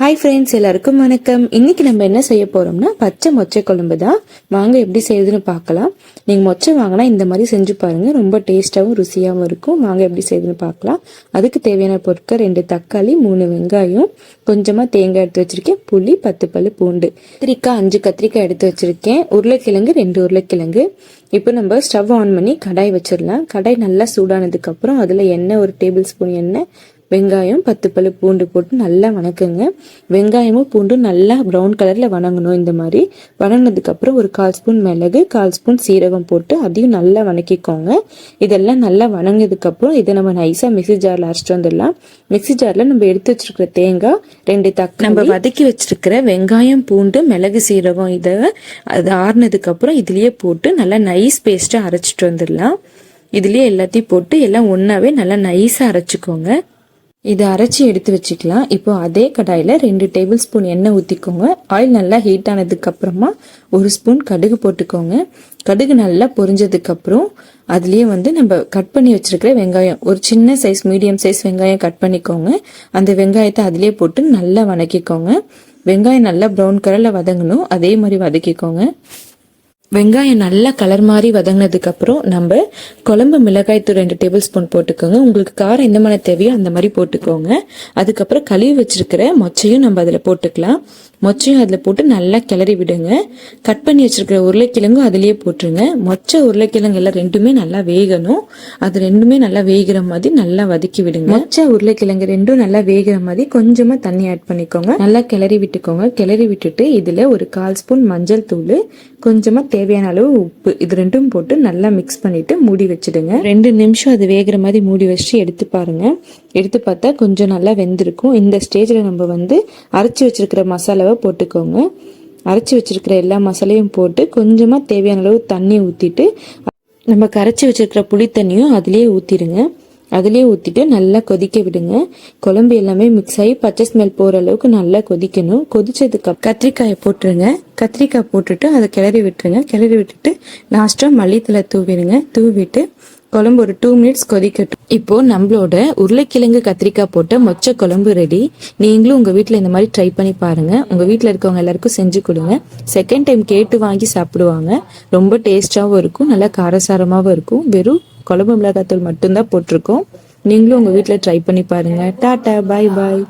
Hi friends எல்லாருக்கும் வணக்கம். இன்னைக்கு நம்ம என்ன செய்ய போறோம்னா பச்சை மொச்சை குழம்பு தான். வாங்க எப்படி செய்யுதுன்னு பார்க்கலாம். நீங்க மொச்சை வாங்கினா இந்த மாதிரி செஞ்சு பாருங்க. ரொம்ப டேஸ்டாகவும் ருசியாகவும் இருக்கும். வாங்க எப்படி செய்யுதுன்னு பார்க்கலாம். அதுக்கு தேவையான பொருட்கள் ரெண்டு தக்காளி மூணு வெங்காயம் கொஞ்சமா தேங்காய் எடுத்து வச்சிருக்கேன். புளி பத்து பல்லு பூண்டு. கத்திரிக்காய் அஞ்சு கத்திரிக்காய் எடுத்து வச்சிருக்கேன். உருளைக்கிழங்கு ரெண்டு உருளைக்கிழங்கு. இப்போ நம்ம ஸ்டவ் ஆன் பண்ணி கடாய் வச்சிடலாம். கடாய் நல்லா சூடானதுக்கு அப்புறம் அதுல எண்ணெய் ஒரு டேபிள் ஸ்பூன் எண்ணெய் வெங்காயம் பத்து பல்லு பூண்டு போட்டு நல்லா வணக்குங்க. வெங்காயமும் பூண்டும் நல்லா ப்ரௌன் கலரில் வணங்கணும் இந்த மாதிரி. வணங்கினதுக்கப்புறம் ஒரு கால் ஸ்பூன் மிளகு கால் ஸ்பூன் சீரகம் போட்டு அதையும் நல்லா வணக்கிக்கோங்க. இதெல்லாம் நல்லா வணங்கினதுக்கப்புறம் இதை நம்ம நைஸாக மிக்சி ஜாரில் அரைச்சிட்டு வந்துடலாம். மிக்சி ஜாரில் நம்ம எடுத்து வச்சிருக்கிற தேங்காய் ரெண்டு தக்காளி நம்ம வதக்கி வச்சிருக்கிற வெங்காயம் பூண்டு மிளகு சீரகம் இதை அது ஆறுனதுக்கப்புறம் இதுலேயே போட்டு நல்லா நைஸ் பேஸ்ட்டாக அரைச்சிட்டு வந்துடலாம். இதுலேயே எல்லாத்தையும் போட்டு எல்லாம் ஒன்றாவே நல்லா நைஸாக அரைச்சிக்கோங்க. இதை அரைச்சி எடுத்து வச்சுக்கலாம். இப்போ அதே கடாயில் ரெண்டு டேபிள் ஸ்பூன் எண்ணெய் ஊற்றிக்கோங்க ஆயில் நல்லா ஹீட் ஆனதுக்கப்புறமா ஒரு ஸ்பூன் கடுகு போட்டுக்கோங்க. கடுகு நல்லா பொரிஞ்சதுக்கப்புறம் அதுலேயே வந்து நம்ம கட் பண்ணி வச்சுருக்கிற வெங்காயம் ஒரு சின்ன சைஸ் மீடியம் சைஸ் வெங்காயம் கட் பண்ணிக்கோங்க. அந்த வெங்காயத்தை அதிலே போட்டு நல்லா வதக்கிக்கோங்க. வெங்காயம் நல்லா ப்ரௌன் கலரில் வதங்கணும். அதே மாதிரி வதக்கிக்கோங்க. வெங்காயம் நல்லா கலர் மாதிரி வதங்கினதுக்கு அப்புறம் நம்ம குழம்பு மிளகாய் தூள் ரெண்டு டேபிள் ஸ்பூன் போட்டுக்கோங்க. உங்களுக்கு காரம் எந்த மாதிரி தேவையோ அந்த மாதிரி போட்டுக்கோங்க. அதுக்கப்புறம் கழுவி வச்சிருக்கிற மொச்சையும் நம்ம அதில் போட்டுக்கலாம். மொச்சையும் அதில் போட்டு நல்லா கிளறி விடுங்க. கட் பண்ணி வச்சிருக்கிற உருளைக்கிழங்கும் அதுலேயே போட்டுருங்க. மொச்சை உருளைக்கிழங்கு எல்லாம் ரெண்டுமே நல்லா வேகணும். அது ரெண்டுமே நல்லா வேகிற மாதிரி நல்லா வதக்கி விடுங்க. மொச்சை உருளைக்கிழங்கு ரெண்டும் நல்லா வேகிற மாதிரி கொஞ்சமாக தண்ணி ஆட் பண்ணிக்கோங்க. நல்லா கிளறி விட்டுக்கோங்க. கிளறி விட்டுட்டு இதில் ஒரு கால் ஸ்பூன் மஞ்சள் தூள் கொஞ்சமாக தேவையான அளவு உப்பு. இது ரெண்டும் போட்டு நல்லா மிக்ஸ் பண்ணிட்டு மூடி வச்சிடுங்க. ரெண்டு நிமிஷம் அது வேகிற மாதிரி மூடி வச்சுட்டு எடுத்து பாருங்க. எடுத்து பார்த்தா கொஞ்சம் நல்லா வெந்திருக்கும். இந்த ஸ்டேஜில் நம்ம வந்து அரைச்சி வச்சிருக்கிற மசாலாவை போட்டுக்கோங்க. அரைச்சி வச்சிருக்கிற எல்லா மசாலையும் போட்டு கொஞ்சமாக தேவையான அளவு தண்ணி ஊற்றிட்டு நம்ம கரைச்சி வச்சிருக்கிற புளி தண்ணியும் ஊற்றிடுங்க அதுலேயே ஊற்றிட்டு நல்லா கொதிக்க விடுங்க. குழம்பு எல்லாமே மிக்ஸ் ஆகி பச்சை ஸ்மெல் போகிற அளவுக்கு நல்லா கொதிக்கணும். கொதிச்சதுக்கு கத்திரிக்காயை போட்டுருங்க. கத்திரிக்காய் போட்டுட்டு அதை கிளறி விட்டுருங்க. கிளறி விட்டுட்டு லாஸ்ட்டாக மல்லித்தலை தூவிடுங்க. தூவிட்டு குழம்பு ஒரு டூ மினிட்ஸ் கொதிக்கட்டும். இப்போ நம்மளோட உருளைக்கிழங்கு கத்திரிக்காய் போட்ட மொச்ச குழம்பு ரெடி நீங்களும் உங்க வீட்டில் இந்த மாதிரி ட்ரை பண்ணி பாருங்க. உங்க வீட்டில் இருக்கவங்க எல்லாருக்கும் செஞ்சு கொடுங்க. செகண்ட் டைம் கேட்டு வாங்கி சாப்பிடுவாங்க. ரொம்ப டேஸ்டாகவும் இருக்கும். நல்லா காரசாரமாகவும் இருக்கும். வெறும் குழம்பு மிளகாத்தூள் மட்டும்தான் போட்டிருக்கோம். நீங்களும் உங்கள் வீட்டில் ட்ரை பண்ணி பாருங்க. டாட்டா பாய் பாய்